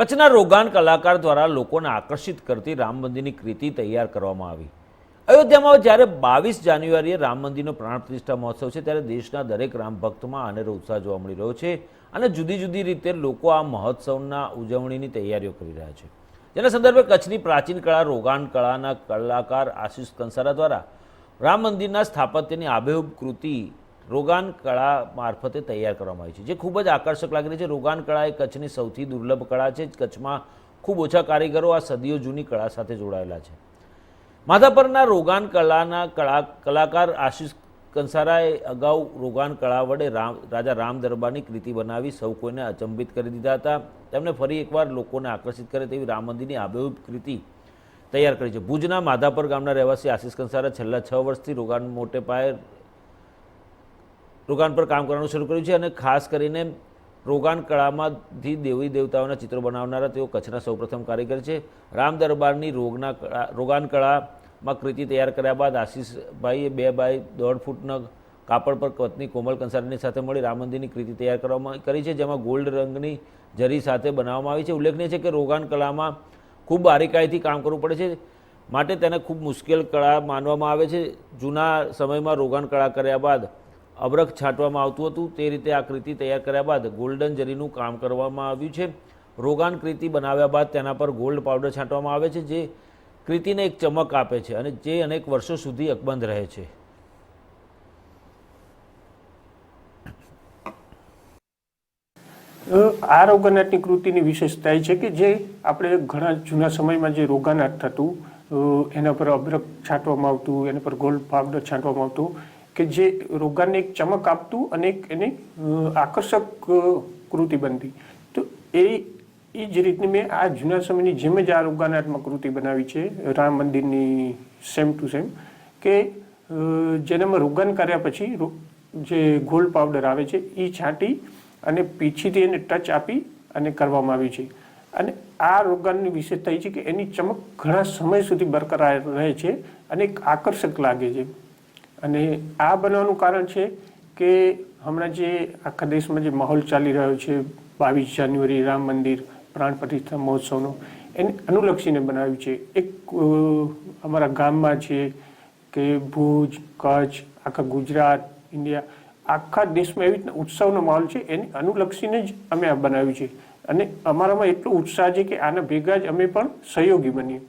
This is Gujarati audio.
કચ્છના રોગાન કલાકાર દ્વારા લોકોને આકર્ષિત કરતી રામ મંદિરની કૃતિ તૈયાર કરવામાં આવી. અયોધ્યામાં જ્યારે બાવીસ જાન્યુઆરીએ રામ મંદિરનો પ્રાણ પ્રતિષ્ઠા મહોત્સવ છે, ત્યારે દેશના દરેક રામ ભક્તમાં આનેરો ઉત્સાહ જોવા મળી રહ્યો છે અને જુદી જુદી રીતે લોકો આ મહોત્સવના ઉજવણીની તૈયારીઓ કરી રહ્યા છે. જેના સંદર્ભે કચ્છની પ્રાચીન કળા, રોગાન કળાના કલાકાર આશિષ કંસારા દ્વારા રામ મંદિરના સ્થાપત્યની આબેહૂબ કૃતિ રોગાન કળા મારફતે તૈયાર કરવામાં આવી છે. જે ખૂબ જ આકર્ષક લાગી રહી છે. રોગાન કળા એ કચ્છની સૌથી દુર્લભ કળા છે. કચ્છમાં ખૂબ ઓછા કારીગરો આ સદીઓ જૂની કળા સાથે જોડાયેલા છે. માધાપરના રોગાન કળાના કળા કલાકાર આશિષ કંસારાએ અગાઉ રોગાન કળા વડે રામ, રાજા રામ દરબારની કૃતિ બનાવી સૌ કોઈને અચંબિત કરી દીધા હતા. તેમણે ફરી એકવાર લોકોને આકર્ષિત કરે તેવી રામ મંદિરની આબેહૂબ કૃતિ તૈયાર કરી છે. ભુજના માધાપર ગામના રહેવાસી આશિષ કંસારા છેલ્લા છ વર્ષથી રોગાન મોટે પાયે રોગાન પર કામ કરવાનું શરૂ કર્યું છે અને ખાસ કરીને રોગાન કળામાંથી દેવી દેવતાઓના ચિત્રો બનાવનારા તેઓ કચ્છના સૌપ્રથમ કારીગર છે. રામ દરબારની રોગના કળા, રોગાન કળામાં કૃતિ તૈયાર કર્યા બાદ આશીષભાઈએ બે બાય દોઢ ફૂટના કાપડ પર પત્ની કોમલ કંસારીની સાથે મળી રામ મંદિરની કૃતિ તૈયાર કરવામાં કરી છે, જેમાં ગોલ્ડ રંગની જરી સાથે બનાવવામાં આવી છે. ઉલ્લેખનીય છે કે રોગાન કળામાં ખૂબ બારીકાઈથી કામ કરવું પડે છે, માટે તેને ખૂબ મુશ્કેલ કળા માનવામાં આવે છે. જૂના સમયમાં રોગાન કળા કર્યા બાદ અબરખ છાંટવામાં આવતું હતું. તે રીતે આ કૃતિ તૈયાર કર્યા બાદ ગોલ્ડન જરીનું કામ કરવામાં આવ્યું છે. રોગાન કૃતિ બનાવ્યા બાદ તેના પર ગોલ્ડ પાવડર છાંટવામાં આવે છે, જે કૃતિને એક ચમક આપે છે અને જે અનેક વર્ષો સુધી અકબંધ રહે છે. આ રોગાનાટની કૃતિની વિશેષતા એ છે કે જે આપણે ઘણા જૂના સમયમાં જે રોગાનાટ થતું એના પર અબરક છાંટવામાં આવતું, એના પર ગોલ્ડ પાવડર છાંટવામાં આવતું કે જે રોગાને એક ચમક આપતું અને એક એને આકર્ષક કૃતિ બનતી. તો એ એ જ રીતની મેં આ જૂના સમયની જેમ જ આ રોગાનાત્મક કૃતિ બનાવી છે, રામ મંદિરની સેમ ટુ સેમ, કે જેનામાં રોગાન કર્યા પછી જે ગોલ્ડ પાવડર આવે છે એ છાંટી અને પીછીથી એને ટચ આપી અને કરવામાં આવ્યું છે. અને આ રોગાનની વિશેષતા એ છે કે એની ચમક ઘણા સમય સુધી બરકરાર રહે છે અને એક આકર્ષક લાગે છે. અને આ બનવાનું કારણ છે કે હમણાં જે આખા દેશમાં જે માહોલ ચાલી રહ્યો છે, બાવીસ જાન્યુઆરી રામ મંદિર, પ્રાણ પ્રતિષ્ઠા મહોત્સવનો, એને અનુલક્ષીને બનાવ્યું છે. એક અમારા ગામમાં છે કે ભુજ, કચ્છ, આખા ગુજરાત, ઇન્ડિયા, આખા દેશમાં એવી રીતના ઉત્સવનો માહોલ છે, એને અનુલક્ષીને જ અમે આ બનાવ્યું છે. અને અમારામાં એટલો ઉત્સાહ છે કે આના ભેગા જ અમે પણ સહયોગી બનીએ.